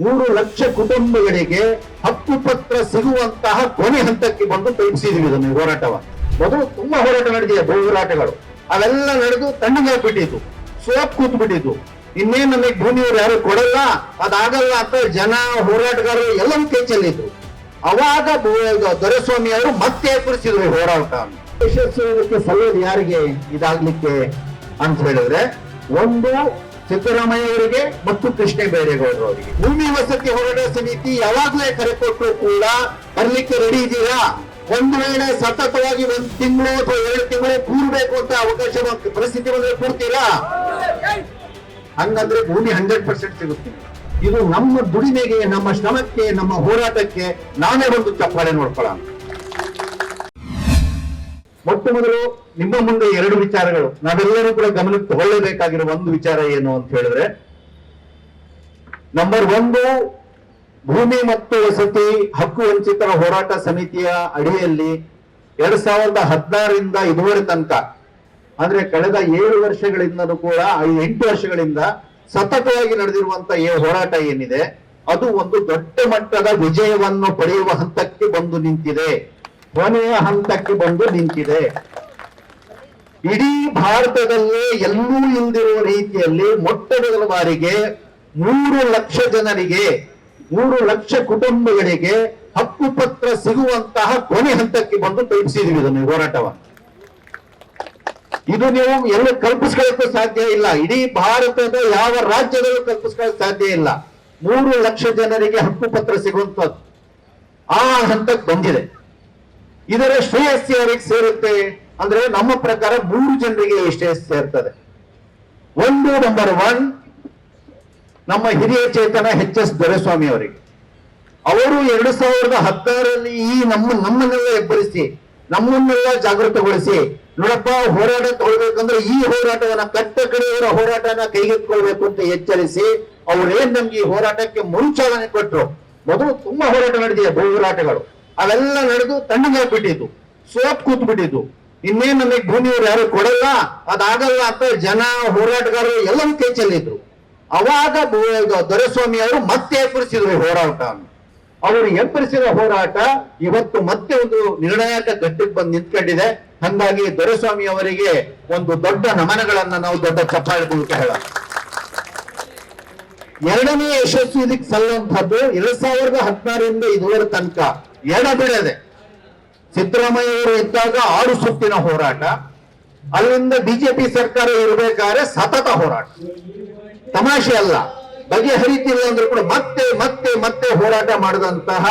ಮೂರು ಲಕ್ಷ ಕುಟುಂಬಗಳಿಗೆ ಹಕ್ಕು ಪತ್ರ ಸಿಗುವಂತಹ ಕೊನೆ ಹಂತಕ್ಕೆ ಬಂದು ತಲುಪಿಸಿದ್ವಿ ಇದನ್ನು ಹೋರಾಟವನ್ನು. ಹೋರಾಟವ ಮೊದಲು ತುಂಬಾ ಹೋರಾಟ ನಡೆದಿದೆ, ಬಹು ಹೋರಾಟಗಳು. ಅವೆಲ್ಲ ನಡೆದು ಬಿಟ್ಟಿತ್ತು ಸೋಪ್ ಕೂತ್ ಬಿಟ್ಟಿದ್ದು ಇನ್ನೇನ್ ನಮಗೆ ಭೂಮಿಯವರು ಯಾರು ಕೊಡಲ್ಲ, ಅದಾಗಲ್ಲ ಅಂತ ಜನ, ಹೋರಾಟಗಾರರು ಎಲ್ಲ ಕೈ ಅವಾಗ ದೊರೆಸ್ವಾಮಿ ಅವರು ಮತ್ತೆ ಏರ್ಪಡಿಸಿದ್ರು ಹೋರಾಟ. ಯಶಸ್ವಿ ಸಲ್ಲೋದು ಯಾರಿಗೆ ಇದಾಗ್ಲಿಕ್ಕೆ ಅಂತ ಹೇಳಿದ್ರೆ, ಒಂದು ಸಿದ್ದರಾಮಯ್ಯ ಅವರಿಗೆ ಮತ್ತು ಕೃಷ್ಣ ಬೈರೇಗೌಡರು ಅವರಿಗೆ. ಭೂಮಿ ವಸತಿ ಹೋರಾಟ ಸಮಿತಿ ಯಾವಾಗಲೇ ಕರೆ ಕೊಟ್ಟರು ಕೂಡ ಬರ್ಲಿಕ್ಕೆ ರೆಡಿ ಇದೀರಾ ಒಂದು ವೇಳೆ ಸತತವಾಗಿ ಒಂದ್ ತಿಂಗಳು ಅಥವಾ ಎರಡು ತಿಂಗಳು ಕೂರ್ಬೇಕು ಅಂತ ಅವಕಾಶ ಪರಿಸ್ಥಿತಿ ಬಂದ್ರೆ ಕೊಡ್ತೀರಾ? ಹಂಗಂದ್ರೆ ಭೂಮಿ ಹಂಡ್ರೆಡ್ ಪರ್ಸೆಂಟ್ ಸಿಗುತ್ತೆ. ಇದು ನಮ್ಮ ದುಡಿಮೆಗೆ, ನಮ್ಮ ಶ್ರಮಕ್ಕೆ, ನಮ್ಮ ಹೋರಾಟಕ್ಕೆ ನಾನೇ ಒಂದು ಚಪ್ಪಾಳೆ ನೋಡ್ಕೊಳ್ಳೋಣ. ಮೊಟ್ಟ ಮೊದಲು ನಿಮ್ಮ ಮುಂದೆ ಎರಡು ವಿಚಾರಗಳು. ನಾವೆಲ್ಲರೂ ಕೂಡ ಗಮನಕ್ಕೆ ತಗೊಳ್ಳಬೇಕಾಗಿರೋ ಒಂದು ವಿಚಾರ ಏನು ಅಂತ ಹೇಳಿದ್ರೆ ನಂಬರ್ ಒಂದು, ಭೂಮಿ ಮತ್ತು ವಸತಿ ಹಕ್ಕು ವಂಚಿತರ ಹೋರಾಟ ಸಮಿತಿಯ ಅಡಿಯಲ್ಲಿ ಎರಡ್ ಸಾವಿರದ ಹದಿನಾರರಿಂದ ಇದುವರೆ ತನಕ, ಅಂದ್ರೆ ಕಳೆದ ಏಳು ವರ್ಷಗಳಿಂದಲೂ ಕೂಡ ಎಂಟು ವರ್ಷಗಳಿಂದ ಸತತವಾಗಿ ನಡೆದಿರುವಂತ ಹೋರಾಟ ಏನಿದೆ, ಅದು ಒಂದು ದೊಡ್ಡ ಮಟ್ಟದ ವಿಜಯವನ್ನು ಪಡೆಯುವ ಹಂತಕ್ಕೆ ಬಂದು ನಿಂತಿದೆ. ಕೊನೆಯ ಹಂತಕ್ಕೆ ಬಂದು ನಿಂತಿದೆ. ಇಡೀ ಭಾರತದಲ್ಲೇ ಎಲ್ಲೂ ಇಲ್ದಿರುವ ರೀತಿಯಲ್ಲಿ ಮೊಟ್ಟ ಮೊದಲ ಬಾರಿಗೆ ಮೂರು ಲಕ್ಷ ಜನರಿಗೆ, ಮೂರು ಲಕ್ಷ ಕುಟುಂಬಗಳಿಗೆ ಹಕ್ಕು ಪತ್ರ ಸಿಗುವಂತಹ ಕೊನೆ ಹಂತಕ್ಕೆ ಬಂದು ತಲುಪಿಸಿದೀವಿ ಇದನ್ನು ಹೋರಾಟವನ್ನು. ಇದು ನೀವು ಎಲ್ಲ ಕಲ್ಪಿಸ್ಕೊಳ್ಳಕ್ಕೂ ಸಾಧ್ಯ ಇಲ್ಲ. ಇಡೀ ಭಾರತದ ಯಾವ ರಾಜ್ಯದಲ್ಲೂ ಕಲ್ಪಿಸ್ಕೊಳ್ಳೋಕೆ ಸಾಧ್ಯ ಇಲ್ಲ. ಮೂರು ಲಕ್ಷ ಜನರಿಗೆ ಹಕ್ಕು ಪತ್ರ ಸಿಗುವಂತದ್ದು ಆ ಹಂತಕ್ಕೆ ಬಂದಿದೆ. ಇದರ ಶ್ರೇಯಸ್ಸಿ ಯಾರಿಗೆ ಸೇರುತ್ತೆ? ಅಂದ್ರೆ ನಮ್ಮ ಪ್ರಕಾರ ಮೂರು ಜನರಿಗೆ ಶ್ರೇಯಸ್ ಸೇರ್ತದೆ. ಒಂದು ನಂಬರ್ ಒನ್ ನಮ್ಮ ಹಿರಿಯ ಚೇತನ ಎಚ್ ಎಸ್ ದೊರೆಸ್ವಾಮಿ ಅವರಿಗೆ. ಅವರು ಎರಡು ಸಾವಿರದ ಹತ್ತಾರಲ್ಲಿ ಈ ನಮ್ಮ, ನಮ್ಮನ್ನೆಲ್ಲ ಎಬ್ಬರಿಸಿ ನಮ್ಮನ್ನೆಲ್ಲ ಜಾಗೃತಗೊಳಿಸಿ, ನೋಡಪ್ಪ, ಹೋರಾಟ ತಗೊಳ್ಬೇಕಂದ್ರೆ ಈ ಹೋರಾಟವನ್ನ ಕಟ್ಟ ಕಡೆಯವರ ಹೋರಾಟನ ಕೈಗೆತ್ಕೊಳ್ಬೇಕು ಅಂತ ಎಚ್ಚರಿಸಿ ಅವರೇನ್ ನಮ್ಗೆ ಈ ಹೋರಾಟಕ್ಕೆ ಮುಂಚಾಲನೆ ಕೊಟ್ಟರು ಮೊದಲು ತುಂಬಾ ಹೋರಾಟ ನಡೆದಿದೆ, ಬಹು ಹೋರಾಟಗಳು. ಅವೆಲ್ಲ ನಡೆದು ತಣ್ಣಗಾಗ್ಬಿಟ್ಟಿದ್ದು ಸೋಪ್ ಕೂತ್ ಬಿಟ್ಟಿದ್ದು ಇನ್ನೇನ್ ನಮಗೆ ಭೂಮಿಯವ್ರು ಯಾರು ಕೊಡಲ್ಲ, ಅದಾಗಲ್ಲ ಅಂತ ಜನ, ಹೋರಾಟಗಾರರು ಎಲ್ಲ ಕೈ ಚೆಲ್ಲಿದ್ರು ಅವಾಗ ದೊರೆಸ್ವಾಮಿ ಅವರು ಮತ್ತೆ ಎಪ್ಪರಿಸಿದ್ರು ಹೋರಾಟ. ಅವರು ಎಪ್ಪರಿಸಿದ ಹೋರಾಟ ಇವತ್ತು ಮತ್ತೆ ಒಂದು ನಿರ್ಣಾಯಕ ಘಟ್ಟಕ್ಕೆ ಬಂದು ನಿಂತ್ಕೊಂಡಿದೆ. ಹಂಗಾಗಿ ದೊರೆಸ್ವಾಮಿ ಅವರಿಗೆ ಒಂದು ದೊಡ್ಡ ನಮನಗಳನ್ನ ನಾವು ದೊಡ್ಡ ಚಪ್ಪಾಳೆ ಮೂಲಕ ಹೇಳ ಎರಡನೇ ಯಶಸ್ಸು ಇದಕ್ಕೆ ಸಲ್ಲುವಂತಹದ್ದು ಎರಡ್ ಸಾವಿರದ ಹದಿನಾರರಿಂದ ಇದುವರೆ ತನಕ. ಎಡಬಿಡದೆ ಬಿಡದೆ ಅವರು ಇದ್ದಾಗ ಆರು ಸುತ್ತಿನ ಹೋರಾಟ. ಅಲ್ಲಿಂದ ಬಿಜೆಪಿ ಸರ್ಕಾರ ಇರಬೇಕಾದ್ರೆ ಸತತ ಹೋರಾಟ. ತಮಾಷೆ ಅಲ್ಲ. ಬಗೆಹರಿತಿಲ್ಲ ಅಂದ್ರೆ ಕೂಡ ಮತ್ತೆ ಮತ್ತೆ ಮತ್ತೆ ಹೋರಾಟ ಮಾಡಿದಂತಹ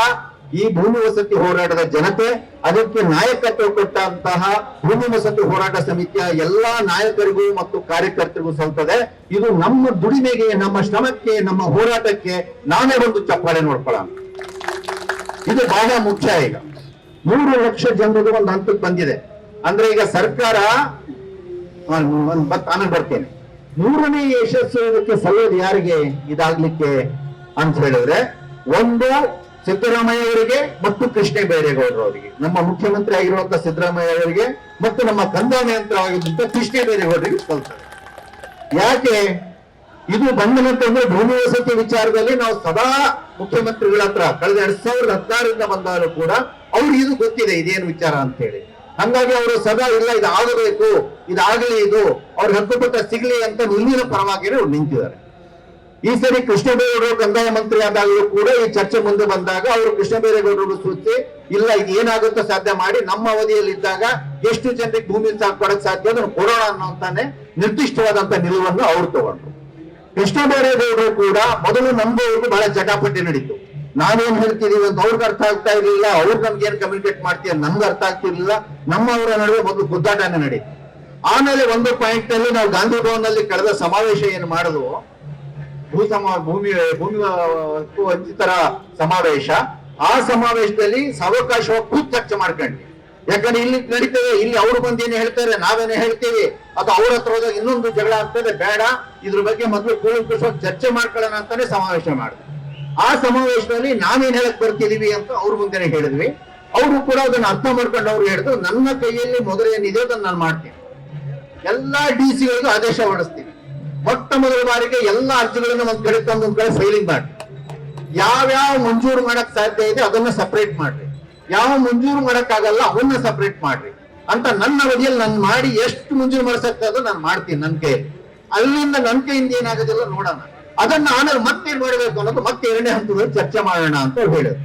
ಈ ಭೂಮಿ ವಸತಿ ಹೋರಾಟದ ಜನತೆ, ಅದಕ್ಕೆ ನಾಯಕತ್ವ ಕೊಟ್ಟಂತಹ ಭೂಮಿ ವಸತಿ ಹೋರಾಟ ಸಮಿತಿಯ ಎಲ್ಲಾ ನಾಯಕರಿಗೂ ಮತ್ತು ಕಾರ್ಯಕರ್ತರಿಗೂ ಸಲ್ತದೆ. ಇದು ನಮ್ಮ ದುಡಿಮೆಗೆ, ನಮ್ಮ ಶ್ರಮಕ್ಕೆ, ನಮ್ಮ ಹೋರಾಟಕ್ಕೆ ನಾನೇ ಒಂದು ಚಪ್ಪಾಳೆ ನೋಡ್ಕೊಳ್ಳೋಣ. ಇದು ಬಹಳ ಮುಖ್ಯ ಈಗ. ಮೂರು ಲಕ್ಷ ಜನರಿಗೆ ಒಂದು ಹಂತಕ್ಕೆ ಬಂದಿದೆ. ಅಂದ್ರೆ ಈಗ ಸರ್ಕಾರ ಆಮೇಲೆ ಬರ್ತೇನೆ ಮೂರನೇ ಯಶಸ್ಸು ಇದಕ್ಕೆ ಸಲ್ಲೋದು ಯಾರಿಗೆ? ಇದಾಗ್ಲಿಕ್ಕೆ ಅಂತ ಹೇಳಿದ್ರೆ, ಒಂದು ಸಿದ್ದರಾಮಯ್ಯ ಅವರಿಗೆ ಮತ್ತು ಕೃಷ್ಣ ಬೈರೇಗೌಡರು ಅವರಿಗೆ. ನಮ್ಮ ಮುಖ್ಯಮಂತ್ರಿ ಆಗಿರುವಂತ ಸಿದ್ದರಾಮಯ್ಯ ಅವರಿಗೆ ಮತ್ತು ನಮ್ಮ ಕಂದಾಯ ಯಂತ್ರವಾಗಿದ್ದಂತ ಕೃಷ್ಣ ಬೈರೇಗೌಡರಿಗೆ ಸಲ್ತಾರೆ ಯಾಕೆ? ಇದು ಬಂದ ನಂತರ ಭೂಮಿ ವಸತಿ ವಿಚಾರದಲ್ಲಿ ನಾವು ಸದಾ ಮುಖ್ಯಮಂತ್ರಿಗಳ ಹತ್ರ ಕಳೆದ ಎರಡ್ ಸಾವಿರದ ಹದಿನಾರರಿಂದ ಬಂದಾಗ ಕೂಡ ಅವ್ರಿಗೆ ಇದು ಗೊತ್ತಿದೆ, ಇದೇನು ವಿಚಾರ ಅಂತ ಹೇಳಿ ಹಂಗಾಗಿ ಅವರು ಸದಾ ಇಲ್ಲ, ಇದು ಆಗಬೇಕು, ಇದಾಗಲಿ ಇದು, ಅವ್ರಿಗೆ ಪಟ್ಟ ಸಿಗ್ಲಿ ಅಂತ ಮುಂದಿನ ಪರವಾಗಿ ಅವ್ರು ನಿಂತಿದ್ದಾರೆ. ಈ ಸರಿ ಕೃಷ್ಣ ಬೈರೇಗೌಡರು ಕಂದಾಯ ಮಂತ್ರಿ ಆದಾಗಲೂ ಕೂಡ ಈ ಚರ್ಚೆ ಮುಂದೆ ಬಂದಾಗ ಅವರು ಕೃಷ್ಣ ಬೈರೇಗೌಡರು ಸೂಚಿಸಿ, ಇಲ್ಲ, ಇದು ಏನಾಗುತ್ತೋ ಸಾಧ್ಯ ಮಾಡಿ ನಮ್ಮ ಅವಧಿಯಲ್ಲಿ ಇದ್ದಾಗ ಎಷ್ಟು ಜನರಿಗೆ ಭೂಮಿ ಕೊಡಕ್ ಸಾಧ್ಯ ಅದನ್ನು ಕೊಡೋಣ ಅನ್ನೋಂತಾನೆ ನಿರ್ದಿಷ್ಟವಾದಂತ ನಿಲುವನ್ನು ಅವ್ರು ತಗೊಂಡ್ರು. ಕೃಷ್ಣ ಬೈರೇಗೌಡರು ಕೂಡ ಮೊದಲು ನಂಬುವವರು ಬಹಳ ಜಟಾಪಟ್ಟಿ ನಡೀತು. ನಾವೇನ್ ಹೇಳ್ತಿದೀವಿ ಅಂತ ಅವ್ರಿಗೆ ಅರ್ಥ ಆಗ್ತಾ ಇರ್ಲಿಲ್ಲ, ಅವ್ರು ನಮ್ಗೆ ಏನ್ ಕಮ್ಯುನಿಕೇಟ್ ಮಾಡ್ತೀಯ ನಮ್ಗೆ ಅರ್ಥ ಆಗ್ತಿರ್ಲಿಲ್ಲ, ನಮ್ಮವರ ನಡುವೆ ಮೊದಲು ಗುದ್ದಾಟನೆ ನಡೀತು. ಆಮೇಲೆ ಒಂದು ಪಾಯಿಂಟ್ನಲ್ಲಿ ನಾವು ಗಾಂಧಿ ಭವನಲ್ಲಿ ಕಳೆದ ಸಮಾವೇಶ ಏನು ಮಾಡಿದ್ವು, ಭೂ ಸಮ, ಭೂಮಿ ಭೂಮಿ ವಂಚಿತರ ಸಮಾವೇಶ, ಆ ಸಮಾವೇಶದಲ್ಲಿ ಸಾವಕಾಶವಾಗಿ ಖುದ್ದು ಚರ್ಚೆ ಮಾಡ್ಕೊಂಡ್ವಿ. ಯಾಕಂದ್ರೆ ಇಲ್ಲಿ ನಡೀತೇವೆ ಇಲ್ಲಿ ಅವ್ರು ಬಂದು ಏನು ಹೇಳ್ತಾರೆ, ನಾವೇನೇ ಹೇಳ್ತೀವಿ? ಅದು ಅವ್ರ ಹತ್ರ ಹೋದಾಗ ಇನ್ನೊಂದು ಜಗಳ ಆಗ್ತದೆ, ಬೇಡ. ಇದ್ರ ಬಗ್ಗೆ ಮೊದಲು ಕೂಲಂಕುಷವಾಗಿ ಚರ್ಚೆ ಮಾಡ್ಕೊಳ್ಳೋಣ ಅಂತಾನೆ ಸಮಾವೇಶ ಮಾಡಿದ್ವಿ ಆ ಸಮಾವೇಶದಲ್ಲಿ ನಾವೇನ್ ಹೇಳಕ್ ಬರ್ತಿದೀವಿ ಅಂತ ಅವ್ರ ಮುಂದೆನೆ ಹೇಳಿದ್ವಿ. ಅವರು ಕೂಡ ಅದನ್ನ ಅರ್ಥ ಮಾಡ್ಕೊಂಡು ಅವ್ರು ಹೇಳಿದ್ರು, ನನ್ನ ಕೈಯಲ್ಲಿ ಮೊದಲು ಏನಿದೆ ಅದನ್ನ ನಾನು ಮಾಡ್ತೀನಿ. ಎಲ್ಲಾ ಡಿ ಸಿಗಳಿಗೂ ಆದೇಶ ಹೊರಡಿಸ್ತೀವಿ ಮೊಟ್ಟ ಮೊದಲ ಬಾರಿಗೆ ಎಲ್ಲಾ ಅರ್ಜಿಗಳನ್ನ ಒಂದ್ ಕಡೆ ತಂದು ಒಂದ್ ಕಡೆ ಫೈಲಿಂಗ್ ಮಾಡಿ. ಯಾವ್ಯಾವ ಮಂಜೂರು ಮಾಡಕ್ ಸಾಧ್ಯ ಇದೆ ಅದನ್ನ ಸಪರೇಟ್ ಮಾಡ್ರಿ. ಯಾವ ಮಂಜೂರು ಮಾಡೋಕ್ಕಾಗಲ್ಲ, ಅವನ್ನ ಸಪ್ರೇಟ್ ಮಾಡ್ರಿ. ಅಂತ ನನ್ನ ಅವಧಿಯಲ್ಲಿ ನಾನು ಮಾಡಿ ಎಷ್ಟು ಮಂಜೂರು ಮಾಡಿಸಕ್ತದೋ ನಾನು ಮಾಡ್ತೀನಿ ನನ್ ಕೈಯಲ್ಲಿ. ಅಲ್ಲಿಂದ ನನ್ನ ಕೈಯಿಂದ ಏನಾಗೋದಿಲ್ಲ ನೋಡೋಣ. ಅದನ್ನ ಆಮೇಲೆ ಮತ್ತೇನ್ ಮಾಡಬೇಕು ಅನ್ನೋದು ಮತ್ತೆ ಎರಡನೇ ಹಂತದಲ್ಲಿ ಚರ್ಚೆ ಮಾಡೋಣ ಅಂತ ಹೇಳಿದ್ರು.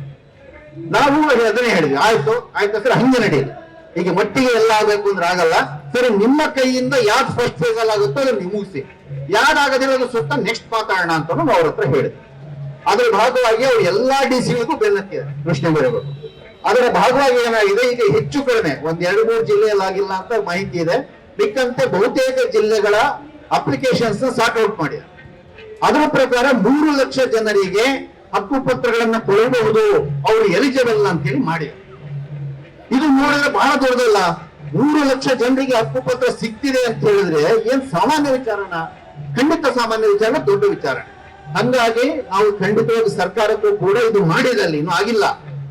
ನಾವು ಅದನ್ನೇ ಹೇಳಿದ್ವಿ. ಆಯ್ತು ಆಯ್ತು ಸರ್, ಹಂಗೆ ನಡೆಯಲ್ಲ ಈಗ ಮಟ್ಟಿಗೆ ಎಲ್ಲ ಆಗ್ಬೇಕು ಅಂದ್ರೆ ಆಗಲ್ಲ. ಸರಿ, ನಿಮ್ಮ ಕೈಯಿಂದ ಯಾವ್ದು ಫಸ್ಟ್ ಫೇಸ್ ಅಲ್ಲಿ ಆಗುತ್ತೋ ಅದನ್ನ ಮುಗಿಸಿ ಯಾವ್ದಾಗೋದಿಲ್ಲ ಅದು ಸುತ್ತ ನೆಕ್ಸ್ಟ್ ಮಾತಾಡೋಣ ಅಂತ ಅವ್ರ ಹತ್ರ ಹೇಳಿದ್ರು. ಅದ್ರ ಭಾಗವಾಗಿ ಅವ್ರು ಎಲ್ಲಾ ಡಿ ಸಿಗಳಿಗೂ ಬೆನ್ನತ್ತಿದ್ದಾರೆ. ಬೈರೇಗೌಡರು ಅದರ ಭಾಗವಾಗಿ ಏನಾಗಿದೆ? ಈಗ ಹೆಚ್ಚು ಕಡಿಮೆ. ಒಂದ್ ಎರಡು ಮೂರು ಜಿಲ್ಲೆಯಲ್ಲಿ ಆಗಿಲ್ಲ ಅಂತ ಮಾಹಿತಿ ಇದೆ. ಬಿಕ್ಕಂತೆ ಬಹುತೇಕ ಜಿಲ್ಲೆಗಳ ಅಪ್ಲಿಕೇಶನ್ಸ್ ಸಾರ್ಟ್ ಔಟ್ ಮಾಡಿದೆ ಅದರ ಪ್ರಕಾರ ಮೂರು ಲಕ್ಷ ಜನರಿಗೆ ಹಕ್ಕುಪತ್ರಗಳನ್ನು ಕೊಡಬಹುದು. ಅವರು ಎಲಿಜಿಬಲ್ ಅಂತ ಹೇಳಿ ಮಾಡಿ. ಇದು ನೋಡಿದ್ರೆ ಬಹಳ ದೊಡ್ಡದಲ್ಲ. ಮೂರು ಲಕ್ಷ ಜನರಿಗೆ ಹಕ್ಕುಪತ್ರ ಸಿಕ್ತಿದೆ ಅಂತ ಹೇಳಿದ್ರೆ ಏನ್ ಸಾಮಾನ್ಯ ವಿಚಾರನ? ಖಂಡಿತ ಸಾಮಾನ್ಯ ವಿಚಾರ ದೊಡ್ಡ ವಿಚಾರ. ಹಂಗಾಗಿ ನಾವು ಖಂಡಿತವಾಗಿ ಸರ್ಕಾರಕ್ಕೂ ಕೂಡ ಇದು ಮಾಡಿದಲ್ಲಿ ಇನ್ನೂ ಆಗಿಲ್ಲ.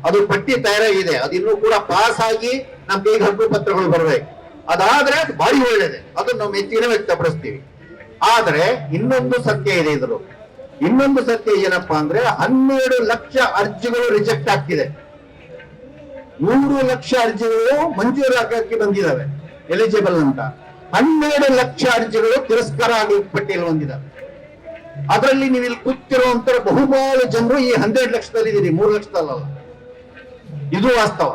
ಅದು ಪಟ್ಟಿ ತಯಾರಾಗಿದೆ. ಅದಿನ್ನೂ ಕೂಡ ಪಾಸ್ ಆಗಿ ನಮ್ ಕೈಗೆ ಹಕ್ಕು ಪತ್ರಗಳು ಬರಬೇಕು ಅದಾದ್ರೆ ಅದು ಭಾರಿ ಒಳ್ಳೇದೆ. ಅದನ್ನ ನಾವು ಮೆಚ್ಚುಗೆ ವ್ಯಕ್ತಪಡಿಸ್ತೀವಿ. ಆದ್ರೆ ಇನ್ನೊಂದು ಸತ್ಯ ಇದೆ ಇದ್ರು ಇನ್ನೊಂದು ಸತ್ಯ ಏನಪ್ಪಾ ಅಂದ್ರೆ ಹನ್ನೆರಡು ಲಕ್ಷ ಅರ್ಜಿಗಳು ರಿಜೆಕ್ಟ್ ಆಗ್ತಿದೆ. ನೂರು ಲಕ್ಷ ಅರ್ಜಿಗಳು ಮಂಜೂರಾಗಕ್ಕೆ ಬಂದಿದ್ದಾವೆ ಎಲಿಜಿಬಲ್ ಅಂತ. ಹನ್ನೆರಡು ಲಕ್ಷ ಅರ್ಜಿಗಳು ತಿರಸ್ಕಾರ ಆಗಿ ಪಟ್ಟಿಯಲ್ಲಿ ಬಂದಿದ್ದಾವೆ ಅದರಲ್ಲಿ ನೀವು ಇಲ್ಲಿ ಕೂತಿರುವಂತ ಬಹುಪಾಲು ಜನರು ಈ ಹನ್ನೆರಡು ಲಕ್ಷದಲ್ಲಿ ಇದೀರಿ ಮೂರು ಲಕ್ಷದಲ್ಲ ಇದು ವಾಸ್ತವ.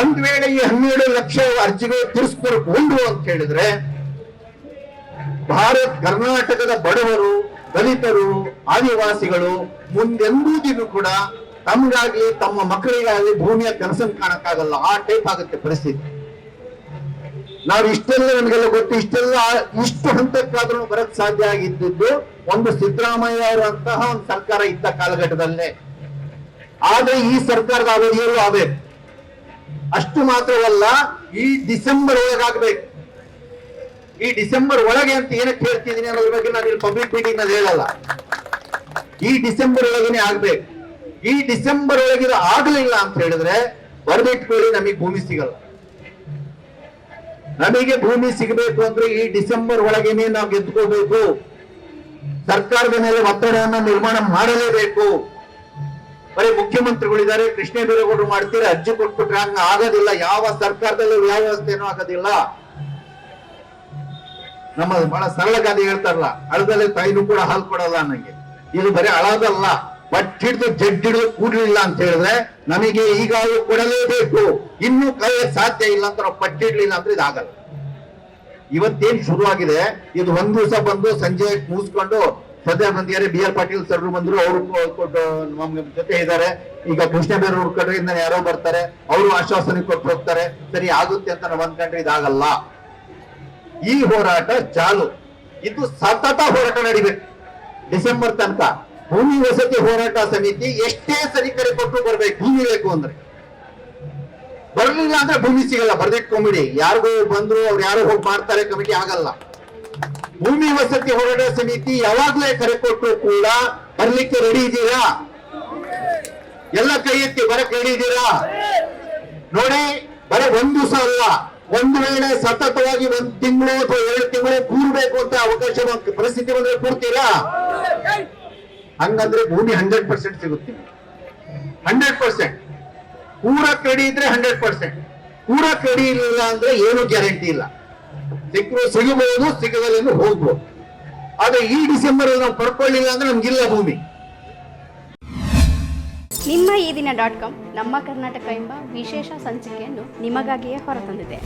ಒಂದ್ ವೇಳೆ ಈ ಹನ್ನೆರಡು ಲಕ್ಷ ಅರ್ಜಿಗಳು ತಿರಸ್ಕರಗೊಂಡು ಅಂತ ಹೇಳಿದ್ರೆ, ಭಾರತ, ಕರ್ನಾಟಕದ ಬಡವರು, ದಲಿತರು, ಆದಿವಾಸಿಗಳು ಮುಂದೆಂದೂ ಕೂಡ ತಮ್ಗಾಗ್ಲಿ, ತಮ್ಮ ಮಕ್ಕಳಿಗಾಗ್ಲಿ ಭೂಮಿಯ ಕನಸನ್ ಕಾಣಕ್ಕಾಗಲ್ಲ. ಆ ಟೈಪ್ ಆಗುತ್ತೆ ಪರಿಸ್ಥಿತಿ. ನಾವು ಇಷ್ಟೆಲ್ಲ ನನಗೆಲ್ಲ ಗೊತ್ತು. ಇಷ್ಟೆಲ್ಲ ಇಷ್ಟು ಹಂತಕ್ಕಾದ್ರೂ ಬರಕ್ ಸಾಧ್ಯ ಆಗಿದ್ದು ಒಂದು ಸಿದ್ದರಾಮಯ್ಯ ಅವರಂತಹ ಒಂದು ಸರ್ಕಾರ ಇದ್ದ ಕಾಲಘಟ್ಟದಲ್ಲೇ. ಆದ್ರೆ ಈ ಸರ್ಕಾರದ ಅವಧಿಯಲ್ಲೂ ಆಗ್ಬೇಕು ಅಷ್ಟು ಮಾತ್ರವಲ್ಲ, ಈ ಡಿಸೆಂಬರ್ ಒಳಗಾಗ್ಬೇಕು ಈ ಡಿಸೆಂಬರ್ ಒಳಗೆ ಅಂತ ಏನಕ್ಕೆ ಹೇಳ್ತಿದ್ದೀನಿ ಅನ್ನೋದ್ರ ಬಗ್ಗೆ ನಾನು ಇಲ್ಲಿ ಪಬ್ಲಿಕ್ ಮೀಟಿಂಗ್ ಹೇಳಲ್ಲ. ಈ ಡಿಸೆಂಬರ್ ಒಳಗೇನೆ ಆಗ್ಬೇಕು. ಈ ಡಿಸೆಂಬರ್ ಒಳಗಿದು ಆಗ್ಲಿಲ್ಲ ಅಂತ ಹೇಳಿದ್ರೆ ಬರ್ಬಿಟ್ಕೊಳ್ಳಿ ನಮಗೆ ಭೂಮಿ ಸಿಗಲ್ಲ. ನಮಗೆ ಭೂಮಿ ಸಿಗಬೇಕು ಅಂದ್ರೆ ಈ ಡಿಸೆಂಬರ್ ಒಳಗೇನೆ ನಾವು ಗೆದ್ಕೋಬೇಕು ಸರ್ಕಾರದ ಮೇಲೆ ಒತ್ತಡವನ್ನು ನಿರ್ಮಾಣ ಮಾಡಲೇಬೇಕು. ಬರೀ ಮುಖ್ಯಮಂತ್ರಿಗಳಿದ್ದಾರೆ, ಕೃಷ್ಣ ಬೇರೆಗೌಡರು ಮಾಡ್ತೀರಾ, ಅರ್ಜಿ ಕೊಟ್ಬಿಟ್ರೆ ಹಂಗ ಆಗೋದಿಲ್ಲ, ಯಾವ ಸರ್ಕಾರದಲ್ಲೂ ಯಾವ ವ್ಯವಸ್ಥೆನೂ ಆಗೋದಿಲ್ಲ. ನಮ್ಮ ಬಹಳ ಸರಳ ಗಾದೆ ಹೇಳ್ತಾರಲ್ಲ, ಅಳದಲ್ಲಿ ತಾಯಿನೂ ಕೂಡ ಹಾಲು ಕೊಡಲ್ಲ ನಂಗೆ ಇದು ಬರೀ ಅಳದಲ್ಲ, ಬಟ್ ಹಿಡಿದು ಕೂಡ್ಲಿಲ್ಲ ಅಂತ ಹೇಳಿದ್ರೆ ನಮಗೆ ಈಗ ಕೊಡಲೇಬೇಕು. ಇನ್ನೂ ಕೈ ಸಾಧ್ಯ ಇಲ್ಲ ಅಂತ ನಾವು ಪಟ್ಟಿಡ್ಲಿಲ್ಲ ಅಂದ್ರೆ ಇದಾಗಲ್ಲ ಇವತ್ತೇನ್ ಶುರುವಾಗಿದೆ, ಇದು ಒಂದ್ ದಿವಸ ಬಂದು ಸಂಜೆ ಮುಗಿಸ್ಕೊಂಡು ಸದ್ಯ ಬಂದಿದ್ದಾರೆ ಬಿ ಆರ್ ಪಾಟೀಲ್ ಸರ್ ಬಂದ್ರು, ಅವರು ನಮ್ಮ ಜೊತೆ ಇದ್ದಾರೆ. ಈಗ ಕೃಷ್ಣ ಬೇರೂರ್ ಕಡೆಯಿಂದ ಯಾರೋ ಬರ್ತಾರೆ, ಅವರು ಆಶ್ವಾಸನೆ ಕೊಟ್ಟು ಹೋಗ್ತಾರೆ. ಸರಿ, ಆಗುತ್ತೆ ಅಂತ ನಾವು ಅಂದ್ಕೊಂಡ್ರೆ ಇದಾಗಲ್ಲ. ಈ ಹೋರಾಟ ಚಾಲು ಇದು ಸತತ ಹೋರಾಟ ನಡಿಬೇಕು. ಡಿಸೆಂಬರ್ ತನಕ ಭೂಮಿ ವಸತಿ ಹೋರಾಟ ಸಮಿತಿ ಎಷ್ಟೇ ಸರಿ ಕರೆ ಕೊಟ್ಟು ಬರ್ಬೇಕು. ಭೂಮಿ ಬೇಕು ಅಂದ್ರೆ. ಬರ್ಲಿಲ್ಲ ಅಂದ್ರೆ ಭೂಮಿ ಸಿಗಲ್ಲ, ಬರ್ದಿಟ್ಕೊಂಬಿಡಿ. ಯಾರಿಗೂ ಬಂದ್ರು, ಅವ್ರು ಯಾರು ಹೋಗಿ ಮಾಡ್ತಾರೆ, ಕಮಿಟಿ ಆಗಲ್ಲ. ಭೂಮಿ ವಸತಿ ಹೋರಾಟ ಸಮಿತಿ ಯಾವಾಗ್ಲೇ ಕರೆ ಕೊಟ್ಟರು ಕೂಡ ಬರ್ಲಿಕ್ಕೆ ರೆಡಿ ಇದ್ದೀರಾ? ಎಲ್ಲ ಕೈ ಎತ್ತಿ ಬರಕ್ ರೆಡಿ ಇದ್ದೀರಾ? ನೋಡಿ, ಬರ ಒಂದು ಅಲ್ಲ, ಒಂದು ವೇಳೆ ಸತತವಾಗಿ ಒಂದ್ ತಿಂಗಳು ಅಥವಾ ಎರಡು ತಿಂಗಳು ಕೂರ್ಬೇಕು ಅಂತ ಅವಕಾಶ ಪರಿಸ್ಥಿತಿ ಬಂದ್ರೆ ಕೂರ್ತೀರಾ? ಹಂಗಂದ್ರೆ ಭೂಮಿ ಹಂಡ್ರೆಡ್ ಪರ್ಸೆಂಟ್ ಸಿಗುತ್ತೆ. ಹಂಡ್ರೆಡ್ ಪರ್ಸೆಂಟ್ ಕೂರಕ್ ರೆಡಿ ಇದ್ರೆ ಹಂಡ್ರೆಡ್ ಪರ್ಸೆಂಟ್ ಕೂರಕ್ ರೆಡಿ ಇಲ್ಲ ಅಂದ್ರೆ ಏನು ಗ್ಯಾರಂಟಿ ಇಲ್ಲ. ಸಿಗಬಹುದು, ಸಿಗದಲ್ಲಿ ಹೋಗ್ಬೋದು. ಆದ್ರೆ ಈ ಡಿಸೆಂಬರ್ ನಾವು ಪಡ್ಕೊಳ್ಳಿಲ್ಲ ಅಂದ್ರೆ ನಮ್ಗಿಲ್ಲ ಭೂಮಿ. ನಿಮ್ಮ ಈ ದಿನ ಡಾಟ್ ಕಾಮ್, ನಮ್ಮ ಕರ್ನಾಟಕ ಎಂಬ ವಿಶೇಷ ಸಂಚಿಕೆಯನ್ನು ನಿಮಗಾಗಿಯೇ ಹೊರತಂದಿದೆ.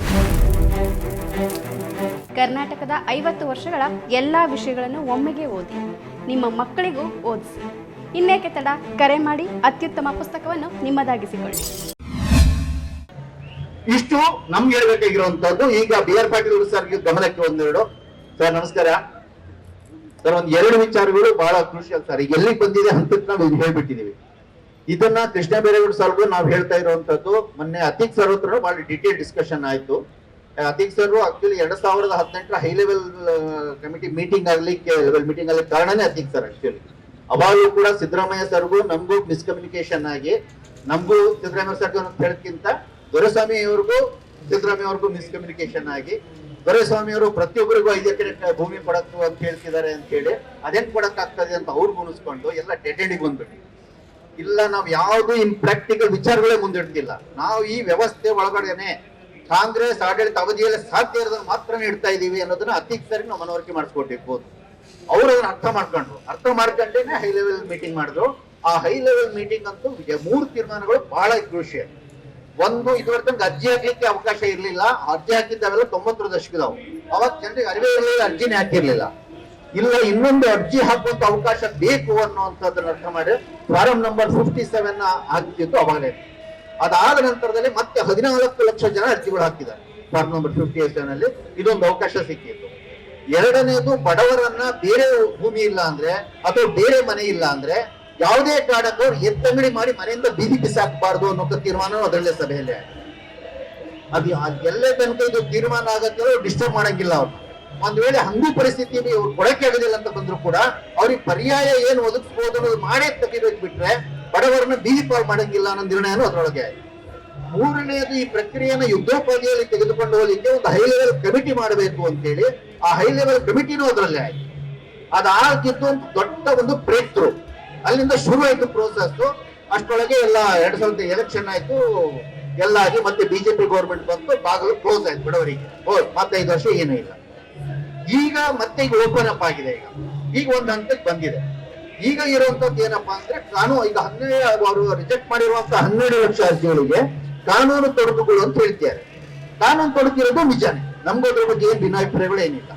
ಕರ್ನಾಟಕದ ಐವತ್ತು ವರ್ಷಗಳ ಎಲ್ಲ ವಿಷಯಗಳನ್ನು ಒಮ್ಮೆಗೆ ಓದಿ, ನಿಮ್ಮ ಮಕ್ಕಳಿಗೂ ಓದಿಸಿ. ಇನ್ನೇಕೆ ತಡ? ಕರೆ ಮಾಡಿ, ಅತ್ಯುತ್ತಮ ಪುಸ್ತಕವನ್ನು ನಿಮ್ಮದಾಗಿಸಿಕೊಳ್ಳಿ. ಇಷ್ಟು ನಮ್ಗೆ ಹೇಳ್ಬೇಕಾಗಿರುವಂತದ್ದು ಈಗ ಬಿ ಆರ್ ಪಾಟೀಲ್ ಸರ್ ಗಮನಕ್ಕೆ ಒಂದೆರಡು ಸರ್, ನಮಸ್ಕಾರ. ಸರ್, ಒಂದ್ ಎರಡು ವಿಚಾರಗಳು ಬಹಳ ಕ್ರೂಷಿಯಲ್ ಸರ್. ಈಗ ಎಲ್ಲಿಗೆ ಬಂದಿದೆ ಹಂತಕ್ಕೆ ನಾವು ಇದು ಹೇಳ್ಬಿಟ್ಟಿದೀವಿ. ಇದನ್ನ ಕೃಷ್ಣ ಬೈರೇಗೌಡ ಸರ್ಗೂ ನಾವು ಹೇಳ್ತಾ ಇರುವಂತದ್ದು ಮೊನ್ನೆ ಅತಿಕ್ ಸರ್ ಹತ್ರ ಬಹಳ ಡಿಟೇಲ್ ಡಿಸ್ಕಷನ್ ಆಯ್ತು. ಅತಿಕ್ ಸರ್ ಆಕ್ಚುಲಿ ಎರಡ್ ಸಾವಿರದ ಹದಿನೆಂಟರ ಹೈ ಲೆವೆಲ್ ಕಮಿಟಿ ಮೀಟಿಂಗ್ ಆಗ್ಲಿಕ್ಕೆ ಲೆವೆಲ್ ಮೀಟಿಂಗ್ ಆಗ್ಲಿಕ್ಕೆ ಕಾರಣನೇ ಅತಿಕ್ ಸರ್ ಆಕ್ಚುಲಿ ಅವಾಗೂ ಕೂಡ ಸಿದ್ದರಾಮಯ್ಯ ಸರ್ಗೂ ನಮಗೂ ಮಿಸ್ಕಮ್ಯುನಿಕೇಶನ್ ಆಗಿ, ನಮಗೂ ಸಿದ್ದರಾಮಯ್ಯ ಸರ್ ಅಂತ ಹೇಳಕ್ಕಿಂತ ದೊರೆಸ್ವಾಮಿ ಅವ್ರಿಗೂ ಸಿದ್ದರಾಮಯ್ಯ ಅವ್ರಿಗೂ ಮಿಸ್ಕಮ್ಯುನಿಕೇಶನ್ ಆಗಿ ದೊರೆಸ್ವಾಮಿಯವರು ಪ್ರತಿಯೊಬ್ಬರಿಗೂ ಐದು ಎಕರೆ ಭೂಮಿ ಕೊಡತ್ತು ಅಂತ ಹೇಳ್ತಿದ್ದಾರೆ ಅಂತ ಹೇಳಿ, ಅದೇನ್ ಕೊಡಕ್ ಆಗ್ತದೆ ಅಂತ ಅವ್ರು ಮುನಿಸ್ಕೊಂಡು ಎಲ್ಲ ಡೆಡ್ ಎಂಡಿಗೆ ಬಂದ್ಬಿಟ್ಟು ಇಲ್ಲ, ನಾವು ಯಾವುದು ಇನ್ ಪ್ರಾಕ್ಟಿಕಲ್ ವಿಚಾರಗಳೇ ಮುಂದಿಡ್ತಿಲ್ಲ. ನಾವು ಈ ವ್ಯವಸ್ಥೆ ಒಳಗಡೆನೆ ಕಾಂಗ್ರೆಸ್, ಆಡಳಿತ ಅವಧಿಯಲ್ಲಿ ಸಾಧ್ಯ ಇರೋದನ್ನ ಮಾತ್ರ ನೀಡ್ತಾ ಇದೀವಿ ಅನ್ನೋದನ್ನ ಅತಿ ಸರಿ ನಾವು ಮನವರಿಕೆ ಮಾಡಿಸ್ಕೊಟ್ಟಿರ್ಬೋದು. ಅವ್ರು ಅದನ್ನ ಅರ್ಥ ಮಾಡ್ಕೊಂಡ್ರು. ಅರ್ಥ ಮಾಡ್ಕೊಂಡೇನೆ ಹೈ ಲೆವೆಲ್ ಮೀಟಿಂಗ್ ಮಾಡಿದ್ರು. ಆ ಹೈ ಲೆವೆಲ್ ಮೀಟಿಂಗ್ ಅಂತೂ ಮೂರು ತೀರ್ಮಾನಗಳು ಬಹಳ ಕ್ರೂಷಿಯಲ್ ಒಂದು ಇದುವರೆಗೆ ತನಕ ಅರ್ಜಿ ಹಾಕ್ಲಿಕ್ಕೆ ಅವಕಾಶ ಇರಲಿಲ್ಲ. ಅರ್ಜಿ ಹಾಕಿದ್ದಾವೆಲ್ಲ ತೊಂಬತ್ತರ ದಶಕದವು ಅವಾಗ ಜನರಿಗೆ ಅರಿವೇ ಇರಲಿಲ್ಲ, ಅರ್ಜಿನೇ ಹಾಕಿರ್ಲಿಲ್ಲ. ಇಲ್ಲ, ಇನ್ನೊಂದು ಅರ್ಜಿ ಹಾಕುವಂತ ಅವಕಾಶ ಬೇಕು ಅನ್ನುವಂಥದ್ದನ್ನ ಅರ್ಥ ಮಾಡಿ ಫಾರಂ ನಂಬರ್ ಫಿಫ್ಟಿ ಸೆವೆನ್ ಹಾಕ್ತಿತ್ತು ಅವಾಗಲೇ. ಅದಾದ ನಂತರದಲ್ಲಿ ಮತ್ತೆ ಹದಿನಾಲ್ಕು ಲಕ್ಷ ಜನ ಅರ್ಜಿಗಳು ಹಾಕಿದ್ದಾರೆ. ಫಾರಂ ನಂಬರ್ ಫಿಫ್ಟಿ ಸೆವೆನ್ ಅಲ್ಲಿ ಇದೊಂದು ಅವಕಾಶ ಸಿಕ್ಕಿತ್ತು ಎರಡನೇದು ಬಡವರನ್ನ ಬೇರೆ ಭೂಮಿ ಇಲ್ಲ ಅಂದ್ರೆ ಅಥವಾ ಬೇರೆ ಮನೆ ಇಲ್ಲ ಅಂದ್ರೆ ಯಾವುದೇ ಕಾರಣಕ್ಕೂ ಎತ್ತಂಗಡಿ ಮಾಡಿ ಮನೆಯಿಂದ ಬೀದಿ ಬಿಸಾಕಬಾರ್ದು ಅನ್ನೋ ತೀರ್ಮಾನ ಅದರಲ್ಲೇ ಸಭೆಯಲ್ಲಿ. ಅದು ಎಲ್ಲ ಎಲ್ಲೇ ತನಕ ಇದು ತೀರ್ಮಾನ ಆಗತ್ತೆ ಡಿಸ್ಟರ್ಬ್ ಮಾಡಂಗಿಲ್ಲ ಅವ್ರು. ಒಂದ್ ವೇಳೆ ಹಂಗೂ ಪರಿಸ್ಥಿತಿಯಲ್ಲಿ ಇವ್ರು ಕೊಡಕ್ಕೆ ಆಗೋದಿಲ್ಲ ಅಂತ ಬಂದ್ರು ಕೂಡ ಅವ್ರಿಗೆ ಪರ್ಯಾಯ ಏನು ಒದಗಿಸ್ಬೋದು ಅನ್ನೋದು ಮಾಡೇ ತೆಗಿಬೇಕು ಬಿಟ್ರೆ ಬಡವರನ್ನ ಬೀದಿ ಪಾಲ್ ಮಾಡಂಗಿಲ್ಲ ಅನ್ನೋ ನಿರ್ಣಯನೂ ಅದರೊಳಗೆ ಆಯ್ತು. ಮೂರನೆಯದು ಈ ಪ್ರಕ್ರಿಯೆಯನ್ನು ಯುದ್ಧೋಪಾದಿಯಲ್ಲಿ ತೆಗೆದುಕೊಂಡು ಹೋಗಲಿಕ್ಕೆ ಒಂದು ಹೈ ಲೆವೆಲ್ ಕಮಿಟಿ ಮಾಡಬೇಕು ಅಂತೇಳಿ ಆ ಹೈ ಲೆವೆಲ್ ಕಮಿಟಿನೂ ಅದರಲ್ಲೇ ಆಯ್ತು. ಅದಾಗಿದ್ದು ಒಂದು ದೊಡ್ಡ ಒಂದು ಬ್ರೇಕ್ ಥ್ರೂ ಅಲ್ಲಿಂದ ಶುರು ಆಯ್ತು ಪ್ರೋಸೆಸ್ ಅಷ್ಟೊಳಗೆ ಎಲ್ಲ ಎರಡ್ ಸಾವಿರದ ಎಲೆಕ್ಷನ್ ಆಯ್ತು. ಎಲ್ಲ ಆಗಿ ಮತ್ತೆ ಬಿಜೆಪಿ ಗೌರ್ಮೆಂಟ್ ಬಂತು. ಬಾಗಿಲು ಕ್ಲೋಸ್ ಆಯ್ತು ಬಡವರಿಗೆ ಮತ್ತೆ ಐದು ವರ್ಷ ಏನೂ ಇಲ್ಲ. ಈಗ ಮತ್ತೆ ಈಗ ಓಪನ್ ಅಪ್ ಆಗಿದೆ ಈಗ. ಈಗ ಒಂದ್ ಹಂತಕ್ಕೆ ಬಂದಿದೆ. ಈಗ ಇರುವಂತದ್ದು ಏನಪ್ಪಾ ಅಂದ್ರೆ ಕಾನೂನು ಈಗ ಹನ್ನೆರಡು, ಅವರು ರಿಜೆಕ್ಟ್ ಮಾಡಿರುವಂತ ಹನ್ನೆರಡು ಲಕ್ಷ ಅರ್ಜಿಗಳಿಗೆ ಕಾನೂನು ತೊಡಕುಗಳು ಅಂತ ಹೇಳ್ತಾರೆ. ಕಾನೂನು ತೊಡಕಿರೋದು ನಿಜಾನೇ. ನಮ್ಗೂ ಅದ್ರ ಬಗ್ಗೆ ಏನ್ ಭಿನ್ನಾಭಿಪ್ರಾಯಗಳು ಏನಿಲ್ಲ